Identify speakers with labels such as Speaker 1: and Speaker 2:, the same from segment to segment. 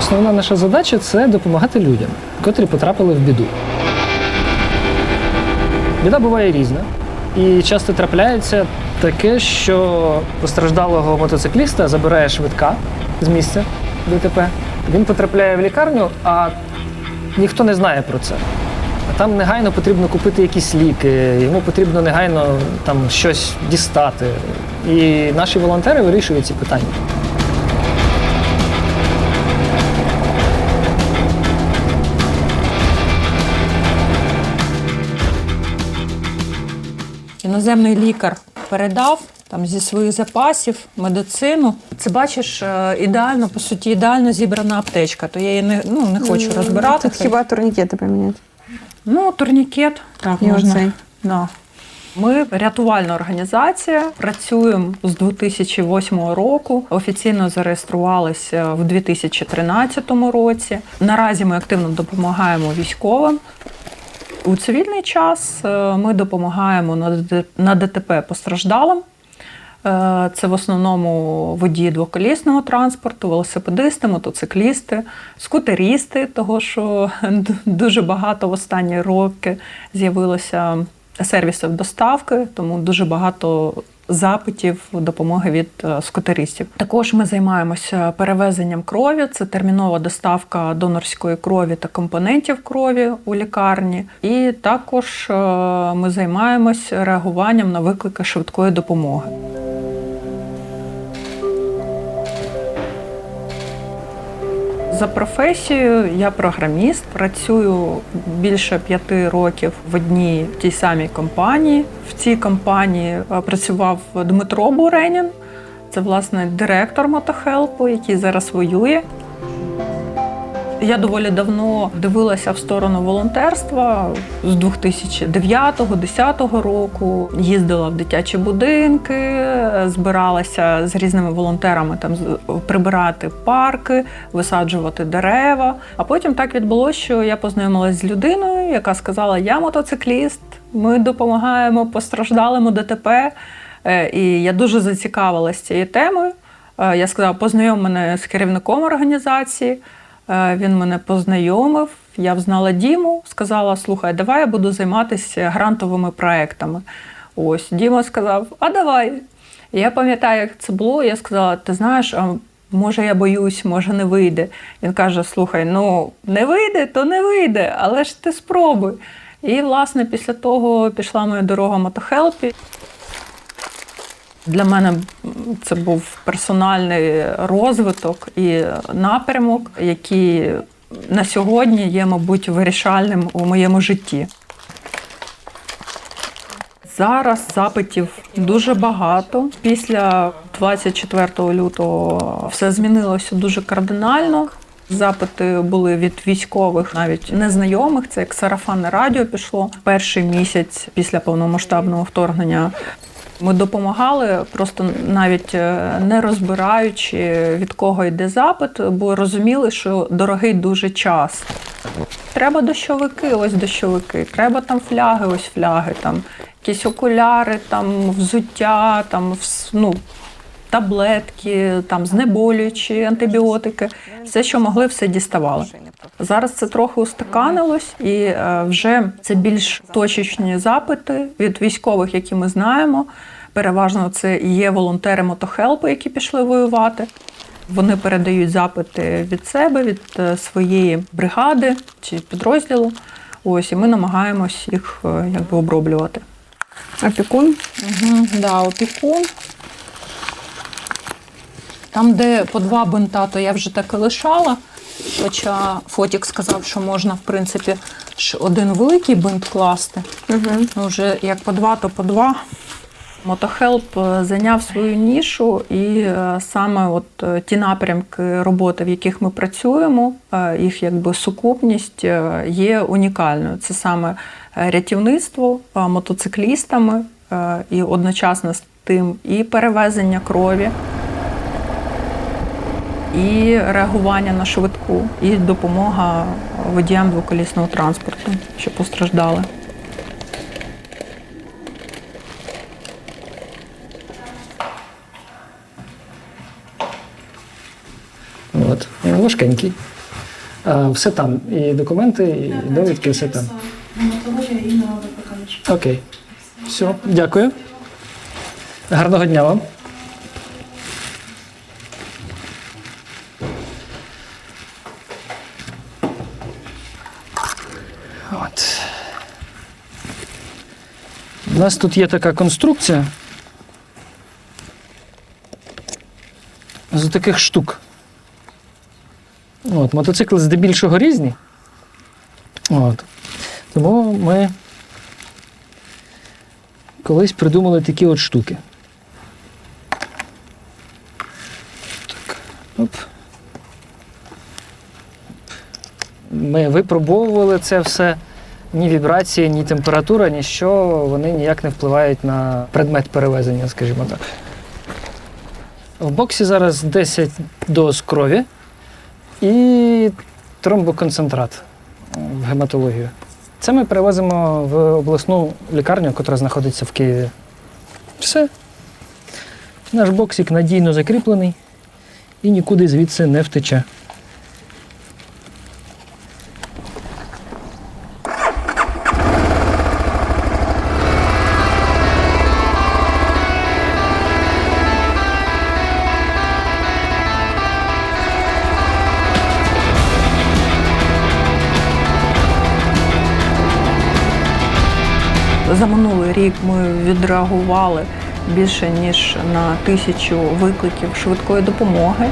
Speaker 1: основна наша задача це допомагати людям, котрі потрапили в біду. Біда буває різна. І часто трапляється таке, що постраждалого мотоцикліста забирає швидка з місця ДТП. Він потрапляє в лікарню, а ніхто не знає про це. Там негайно потрібно купити якісь ліки, йому потрібно негайно там щось дістати. І наші волонтери вирішують ці питання.
Speaker 2: Іноземний лікар передав там зі своїх запасів медицину. Це бачиш е, ідеально, по суті, ідеально зібрана аптечка. То я її не, ну, не хочу розбирати.
Speaker 3: Тут хіба турнікети поміняти?
Speaker 2: Ну, турнікет. Так,
Speaker 3: І
Speaker 2: можна.
Speaker 3: оцей.
Speaker 2: Да. Ми рятувальна організація, працюємо з 2008 року. Офіційно зареєструвалися в 2013 році. Наразі ми активно допомагаємо військовим. У цивільний час е, ми допомагаємо на ДТ на ДТП постраждалим. Е, Це в основному водії двоколісного транспорту, велосипедисти, мотоциклісти, скутерісти, того що дуже багато в останні роки з'явилося сервісів доставки, тому дуже багато запитів допомоги від скотеристів. Також ми займаємося перевезенням крові. Це термінова доставка донорської крові та компонентів крові у лікарні. І також е, ми займаємось реагуванням на виклики швидкої допомоги. За професією я програміст, працюю більше п'яти років в одній тій самій компанії. В цій компанії е, працював Дмитро Буренін. Це власне директор мотохелпу, який зараз воює. Я доволі давно дивилася в сторону волонтерства з 2009-2010 року. Їздила в дитячі будинки, збиралася з різними волонтерами там прибирати парки, висаджувати дерева. А потім так відбулося, що я познайомилася з людиною, яка сказала: Я мотоцикліст, ми допомагаємо постраждалим у ДТП. Е, І я дуже зацікавилася цією темою. Е, Я сказала, познайом мене з керівником організації. Е, Він мене познайомив. Я взнала Діму, сказала: слухай, давай я буду займатися грантовими проектами. Ось Діма сказав: А давай. Я пам'ятаю, як це було. Я сказала: ти знаєш, а може я боюсь, може не вийде. Він каже: Слухай, ну не вийде, то не вийде, але ж ти спробуй. І, власне, після того пішла моя дорога мотохелпі. Для мене це був персональний розвиток і напрямок, який на сьогодні є, мабуть, вирішальним у моєму житті. Зараз запитів дуже багато. Після 24 лютого все змінилося дуже кардинально. Запити були від військових, навіть незнайомих. Це як сарафанне радіо пішло перший місяць після повномасштабного вторгнення. Ми допомагали, просто навіть е, не розбираючи від кого йде запит, бо розуміли, що дорогий дуже час. Треба дощовики, ось дощовики. Треба там фляги, ось фляги, там якісь окуляри, там взуття, там ну, таблетки, там знеболюючі, антибіотики. Все, що могли, все діставали. Зараз це трохи устаканилось, і е, вже це більш точечні запити від військових, які ми знаємо. Переважно це є волонтери мотохелпу, які пішли воювати. Вони передають запити від себе, від е, своєї бригади чи підрозділу. Ось і ми намагаємось їх е, якби оброблювати.
Speaker 3: Опікун.
Speaker 2: Угу, да, опікун. Там, де по два бинта, то я вже так і лишала. Хоча Фотік сказав, що можна, в принципі, один великий бинт класти.
Speaker 3: Угу.
Speaker 2: Ну, вже як по два, то по два. Мотохелп е, зайняв свою нішу, і е, саме от е, ті напрямки роботи, в яких ми працюємо, їх якби сукупність є унікальною. Це саме рятівництво мотоциклістами і одночасно з тим і перевезення крові, і реагування на швидку, і допомога водіям двоколісного транспорту, що постраждали.
Speaker 1: От. Важкенький. Все там. І документи, і довідки, все там. Окей. Все, дякую. Гарного дня вам. У нас тут є така конструкція. З таких штук. От, мотоцикли здебільшого різні. От. Тому ми колись придумали такі от штуки. Так. Оп. Ми випробовували це все. Ні вібрації, ні температура, ніщо вони ніяк не впливають на предмет перевезення, скажімо так. В боксі зараз 10 доз крові і тромбоконцентрат в гематологію. Це ми перевозимо в обласну лікарню, яка знаходиться в Києві. Все. Наш боксик надійно закріплений і нікуди звідси не втече.
Speaker 2: Рік ми відреагували більше ніж на тисячу викликів швидкої допомоги.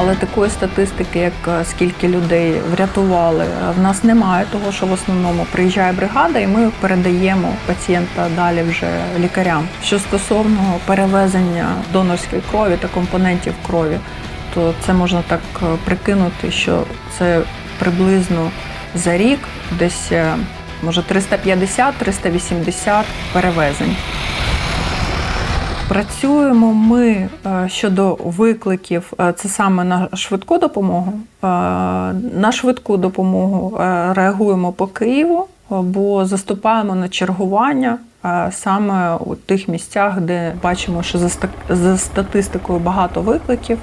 Speaker 2: Але такої статистики, як е, скільки людей врятували, е, в нас немає, того що в основному приїжджає бригада, і ми передаємо пацієнта далі вже лікарям. Що стосовно перевезення донорської крові та компонентів крові, то це можна так е, прикинути, що це приблизно за рік десь може 350-380 перевезень. Працюємо ми е, щодо викликів, е, це саме на швидку допомогу. Е, На швидку допомогу реагуємо по Києву, бо заступаємо на чергування саме у тих місцях, де бачимо, що за статистикою багато викликів,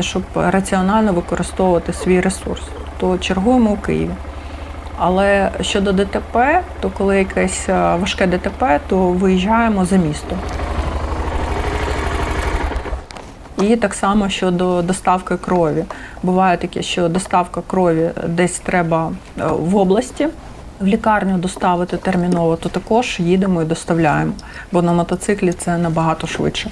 Speaker 2: щоб раціонально використовувати свій ресурс, то чергуємо у Києві. Але щодо ДТП, то коли якесь е, важке ДТП, то виїжджаємо за місто. І так само щодо доставки крові. Буває таке, що доставка крові десь треба е, в області. В лікарню доставити терміново, то також їдемо і доставляємо, бо на мотоциклі це набагато швидше.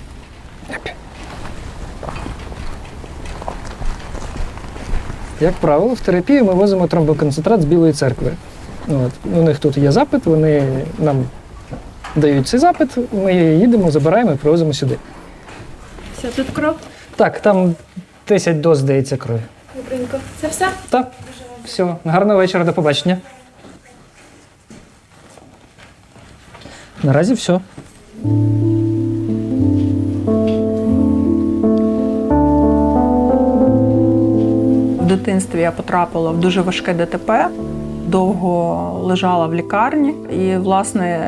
Speaker 1: Як правило, в терапії ми возимо тромбоконцентрат з Білої церкви. От. У них тут є запит, вони нам дають цей запит, ми їдемо, забираємо і привозимо сюди.
Speaker 4: Все, тут кров.
Speaker 1: Так, там 10 доз здається крові.
Speaker 4: Добренько. Це все?
Speaker 1: Так, все, гарного вечора, до побачення. Наразі все.
Speaker 2: Дитинстві я потрапила в дуже важке ДТП, довго лежала в лікарні, і власне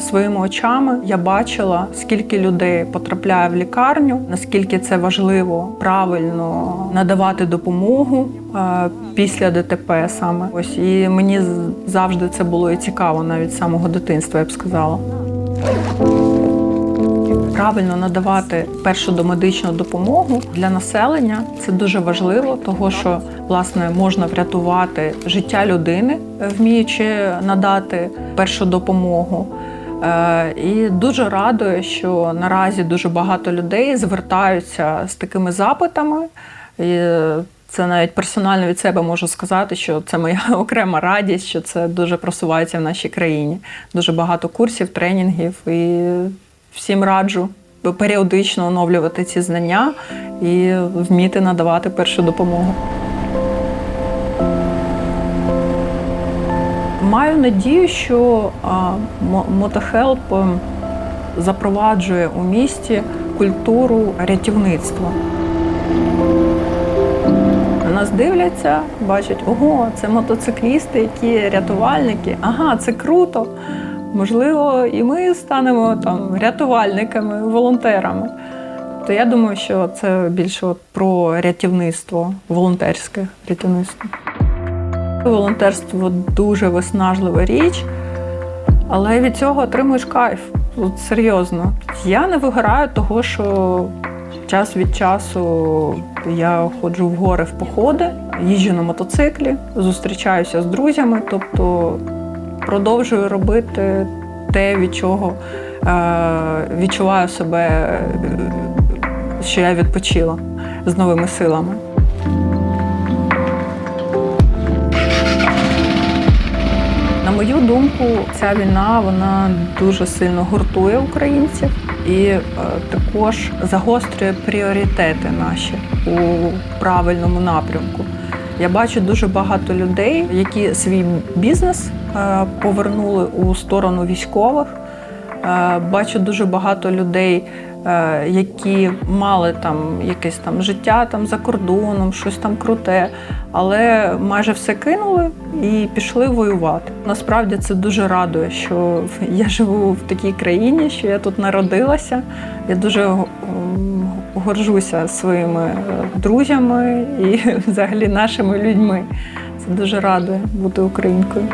Speaker 2: своїми очами я бачила, скільки людей потрапляє в лікарню, наскільки це важливо правильно надавати допомогу е, після ДТП саме. Ось і мені завжди це було і цікаво, навіть з самого дитинства, я б сказала. Правильно надавати першу домедичну допомогу для населення це дуже важливо, того що власне можна врятувати життя людини, е, вміючи надати першу допомогу. Е, І дуже радує, що наразі дуже багато людей звертаються з такими запитами. І це навіть персонально від себе можу сказати, що це моя окрема радість, що це дуже просувається в нашій країні. Дуже багато курсів, тренінгів і всім раджу періодично оновлювати ці знання і вміти надавати першу допомогу. Маю надію, що Мотохелп ем, запроваджує у місті культуру рятівництва. Нас дивляться, бачать, ого, це мотоциклісти, які рятувальники. Ага, це круто. Можливо, і ми станемо там рятувальниками, волонтерами. То я думаю, що це більше от про рятівництво, волонтерське рятівництво. Волонтерство дуже виснажлива річ, але від цього отримуєш кайф. От серйозно. Я не вигораю того, що час від часу я ходжу в гори в походи, їжджу на мотоциклі, зустрічаюся з друзями, тобто продовжую робити те, від чого е, відчуваю себе, що я відпочила з новими силами. На мою думку, ця війна вона дуже сильно гуртує українців і е, також загострює пріоритети наші у правильному напрямку. Я бачу дуже багато людей, які свій бізнес повернули у сторону військових. Е, Бачу дуже багато людей, е, які мали там якесь там життя там за кордоном, щось там круте, але майже все кинули і пішли воювати. Насправді це дуже радує, що я живу в такій країні, що я тут народилася. Я дуже горжуся своїми е, друзями і взагалі нашими людьми. Це дуже радує бути українкою.